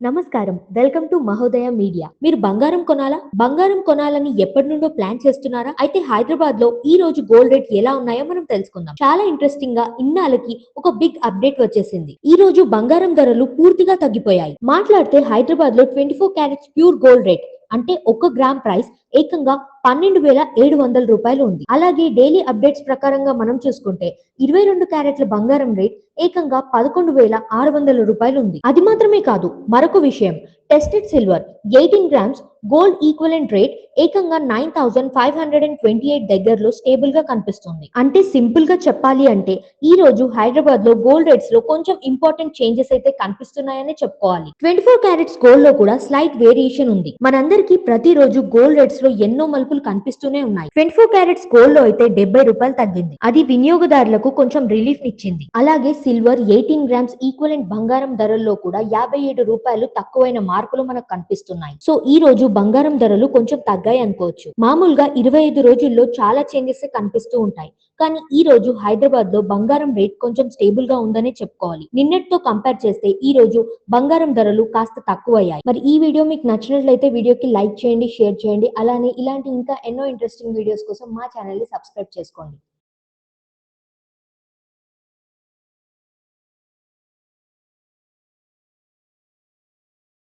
నమస్కారం. Welcome to Mahodaya Media. మీరు బంగారం కొనాలా? బంగారం కొనాలని ఎప్పటి నుండో ప్లాన్ చేస్తున్నారా? అయితే హైదరాబాద్లో ఈ రోజు గోల్డ్ రేట్ ఎలా ఉన్నాయో మనం తెలుసుకుందాం. చాలా ఇంట్రెస్టింగ్గా ఇన్నాళ్ళకి ఒక బిగ్ అప్డేట్ వచ్చేసింది. ఈ రోజు బంగారం ధరలు పూర్తిగా తగ్గిపోయాయి. మాట్లాడితే హైదరాబాద్లో twenty four carats pure gold rate అంటే ఒక గ్రామ్ ప్రైస్ ఏకంగా పన్నెండు వేల ఏడు వందల రూపాయలు ఉంది. అలాగే డైలీ అప్డేట్స్ ప్రకారంగా మనం చూసుకుంటే ఇరవై రెండు క్యారెట్ల బంగారం రేట్ ఏకంగా పదకొండు వేల ఆరు వందల రూపాయలు ఉంది. అది మాత్రమే కాదు మరొక విషయం tested silver eighteen grams gold equivalent rate ఏకంగా nine thousand five hundred and twenty eight దగ్గరలో స్టేబుల్గా కనిపిస్తుంది. అంటే సింపుల్గా చెప్పాలి అంటే ఈ రోజు హైదరాబాద్లో గోల్డ్ రేట్స్లో కొంచెం ఇంపార్టెంట్ చేంజెస్ అయితే కనిపిస్తున్నాయని చెప్పుకోవాలి. ట్వంటీ ఫోర్ క్యారెట్స్ గోల్డ్లో కూడా స్లైట్ వేరియేషన్ ఉంది. మనందరికీ ప్రతిరోజు గోల్డ్ రేట్స్లో ఎన్నో మలుపులు కనిపిస్తూనే ఉన్నాయి. ట్వంటీ ఫోర్ క్యారెట్స్ గోల్డ్లో అయితే డెబ్బై రూపాయలు తగ్గింది. అది వినియోగదారులకు కొంచెం రిలీఫ్ ఇచ్చింది. అలాగే సిల్వర్ ఎయిటీన్ గ్రామ్స్ ఈక్వలెంట్ బంగారం ధరల్లో కూడా యాభై ఏడు రూపాయలు తక్కువైన మార్పులు మనకు కనిపిస్తున్నాయి. సో ఈ రోజు బంగారం ధరలు కొంచెం తగ్గాయి అనుకోవచ్చు. మామూలుగా ఇరవై ఐదు రోజుల్లో చాలా చేంజెస్ కనిపిస్తూ ఉంటాయి. కానీ ఈ రోజు హైదరాబాద్లో బంగారం రేట్ కొంచెం స్టేబుల్గా ఉందనే చెప్పుకోవాలి. నిన్నటితో కంపేర్ చేస్తే ఈ రోజు బంగారం ధరలు కాస్త తక్కువయ్యాయి. మరి ఈ వీడియో మీకు నచ్చినట్లయితే వీడియోకి లైక్ చేయండి షేర్ చేయండి. అలానే ఇలాంటి ఇంకా ఎన్నో ఇంట్రెస్టింగ్ వీడియోస్ కోసం మా ఛానల్ని సబ్స్క్రైబ్ చేసుకోండి.